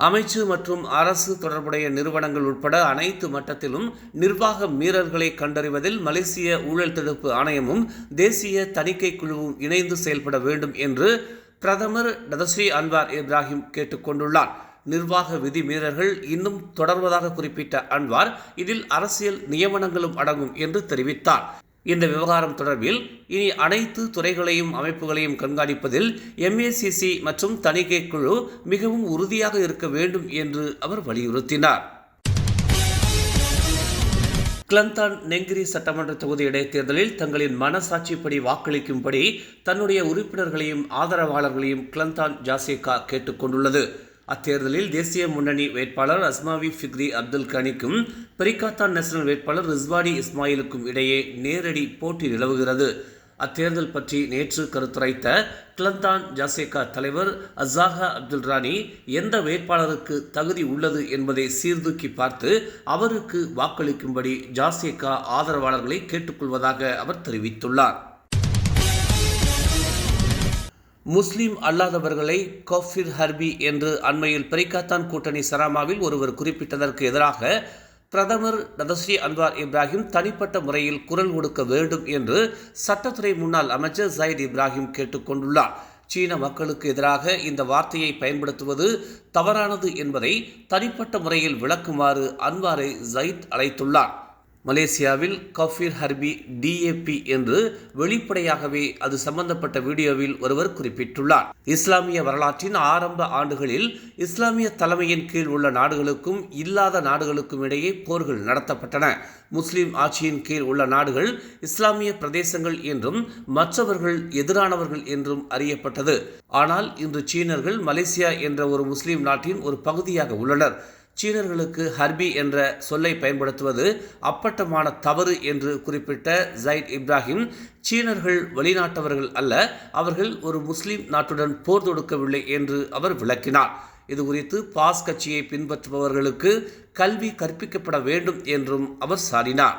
அமைச்சு மற்றும் அரசு தொடர்புடைய நிறுவனங்கள் உட்பட அனைத்து மட்டத்திலும் நிர்வாக மீறல்களை கண்டறிவதில் மலேசிய ஊழல் தடுப்பு ஆணையமும் தேசிய தணிக்கை குழுவும் இணைந்து செயல்பட வேண்டும் என்று பிரதமர் டதஸ்ரீ அன்வார் இப்ராஹிம் கேட்டுக்கொண்டுள்ளார் நிர்வாக விதிமீறல்கள் இன்னும் தொடர்வதாக குறிப்பிட்ட அன்வார் இதில் அரசியல் நியமனங்களும் அடங்கும் என்று தெரிவித்தார். இந்த விவகாரம் தொடர்பில் இனி அனைத்து துறைகளையும் அமைப்புகளையும் கண்காணிப்பதில் எம்ஏசிசி மற்றும் தணிக்கை குழு மிகவும் உறுதியாக இருக்க வேண்டும் என்று அவர் வலியுறுத்தினார். கிளந்தான் நெங்கிரி சட்டமன்ற தொகுதி இடைத்தேர்தலில் தங்களின் மனசாட்சிப்படி வாக்களிக்கும்படி தன்னுடைய உறுப்பினர்களையும் ஆதரவாளர்களையும் கிளந்தான் ஜாசேகா கேட்டுக்கொண்டுள்ளது அத்தேர்தலில் தேசிய முன்னணி வேட்பாளர் அஸ்மாவி ஃபிக்ரி அப்துல் கனிக்கும் பெரிகாத்தான் நேஷனல் வேட்பாளர் ரிஸ்வாடி இஸ்மாயிலுக்கும் இடையே நேரடி போட்டி நிலவுகிறது. அத்தேர்தல் பற்றி நேற்று கருத்துரைத்த கிளந்தான் ஜாசேகா தலைவர் அசாஹா அப்துல் ராணி எந்த வேட்பாளருக்கு தகுதி உள்ளது என்பதை சீர்தூக்கி பார்த்து அவருக்கு வாக்களிக்கும்படி ஜாசேகா ஆதரவாளர்களை கேட்டுக்கொள்வதாக அவர் தெரிவித்துள்ளார். முஸ்லீம் அல்லாதவர்களை கஃபிர் ஹர்பி என்று அண்மையில் பெரிக்காத்தான் கூட்டணி சராமாவில் ஒருவர் குறிப்பிட்டதற்கு எதிராக பிரதமர் நதஸ்ரீ அன்வார் இப்ராஹிம் தனிப்பட்ட முறையில் குரல் கொடுக்க வேண்டும் என்று சட்டத்துறை முன்னாள் அமைச்சர் ஜயத் இப்ராஹிம் கேட்டுக்கொண்டுள்ளார் சீன மக்களுக்கு எதிராக இந்த வார்த்தையை பயன்படுத்துவது தவறானது என்பதை தனிப்பட்ட முறையில் விளக்குமாறு அன்வாரை ஜயித் அழைத்துள்ளார். மலேசியாவில் கஃபீர் ஹர்பி டிஏபி என்று வெளிப்படையாகவே அது சம்பந்தப்பட்ட வீடியோவில் ஒருவர் குறிப்பிட்டுள்ளார். இஸ்லாமிய வரலாற்றின் ஆரம்ப ஆண்டுகளில் இஸ்லாமிய தலைமையின் கீழ் உள்ள நாடுகளுக்கும் இல்லாத நாடுகளுக்கும் இடையே போர்கள் நடத்தப்பட்டன. முஸ்லிம் ஆட்சியின் கீழ் உள்ள நாடுகள் இஸ்லாமிய பிரதேசங்கள் என்றும் மற்றவர்கள் எதிரானவர்கள் என்றும் அறியப்பட்டது. ஆனால் இன்று சீனர்கள் மலேசியா என்ற ஒரு முஸ்லிம் நாட்டின் ஒரு பகுதியாக உள்ளனர். சீனர்களுக்கு ஹர்பி என்ற சொல்லை பயன்படுத்துவது அப்பட்டமான தவறு என்று குறிப்பிட்ட ஜைத் இப்ராஹிம் சீனர்கள் வெளிநாட்டவர்கள் அல்ல அவர்கள் ஒரு முஸ்லீம் நாட்டுடன் போர் தொடுக்கவில்லை என்று அவர் விளக்கினார். இது குறித்து பாஸ் கட்சியை பின்பற்றுபவர்களுக்கு கல்வி கற்பிக்கப்பட வேண்டும் என்றும் அவர் சாடினார்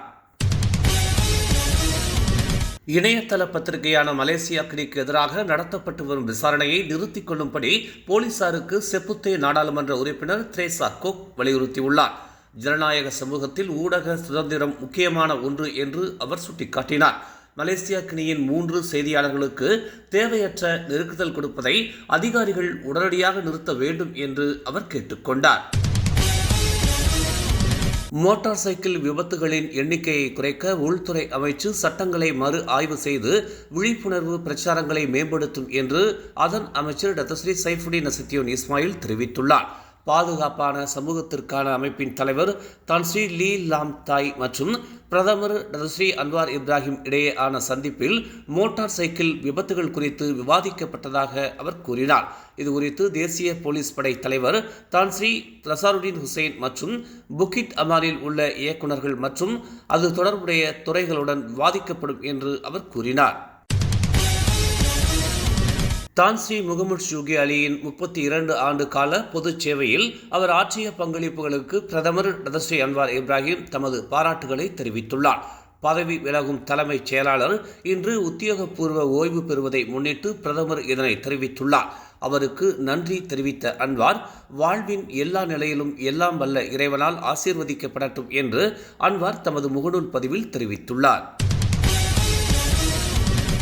இணையதள பத்திரிகையான மலேசியா கிரிக்கு எதிராக நடத்தப்பட்டு வரும் விசாரணையை நிறுத்திக் கொள்ளும்படி போலீசாருக்கு செப்புத்தே நாடாளுமன்ற உறுப்பினர் த்ரேசா கோக் வலியுறுத்தியுள்ளார். ஜனநாயக சமூகத்தில் ஊடக சுதந்திரம் முக்கியமான ஒன்று என்று அவர் சுட்டிக்காட்டினார். மலேசியா கிணியின் மூன்று செய்தியாளர்களுக்கு தேவையற்ற நெருக்குதல் கொடுப்பதை அதிகாரிகள் உடனடியாக நிறுத்த வேண்டும் என்று அவர் கேட்டுக்கொண்டார் மோட்டார் சைக்கிள் விபத்துகளின் எண்ணிக்கையை குறைக்க உள்துறை அமைச்சு சட்டங்களை மறு ஆய்வு செய்து விழிப்புணர்வு பிரச்சாரங்களை மேம்படுத்தும் என்று அதன் அமைச்சர் டத்தஸ்ரீ சைஃபுடின் நசித்தியோன் இஸ்மாயில் தெரிவித்துள்ளார். பாதுகாப்பான சமூகத்திற்கான அமைப்பின் தலைவர் தான் ஸ்ரீ லீ லாம் தாய் மற்றும் பிரதமர் ஸ்ரீ அன்வார் இப்ராஹிம் இடையேயான சந்திப்பில் மோட்டார் சைக்கிள் விபத்துகள் குறித்து விவாதிக்கப்பட்டதாக அவர் கூறினார். இது குறித்து தேசிய போலீஸ் படை தலைவர் தான் ஸ்ரீ ரசாருடீன் ஹுசைன் மற்றும் புக்கிட் அமாரில் உள்ள இயக்குநர்கள் மற்றும் அது தொடர்புடைய துறைகளுடன் விவாதிக்கப்படும் என்று அவர் கூறினார். தான்ஸ்ரீ முகமது ஷூகி அலியின் முப்பத்தி இரண்டு ஆண்டு கால பொதுச் சேவையில் அவர் ஆற்றிய பங்களிப்புகளுக்கு பிரதமர் டதஸ்ரீ அன்வார் இப்ராஹிம் தமது பாராட்டுகளை தெரிவித்துள்ளார். பதவி விலகும் தலைமைச் செயலாளர் இன்று உத்தியோகபூர்வ ஓய்வு பெறுவதை முன்னிட்டு பிரதமர் இதனை தெரிவித்துள்ளார். அவருக்கு நன்றி தெரிவித்த அன்வார் வாழ்வின் எல்லா நிலையிலும் எல்லாம் வல்ல இறைவனால் ஆசீர்வதிக்கப்படட்டும் என்று அன்வார் தமது முகநூல் பதிவில் தெரிவித்துள்ளார்.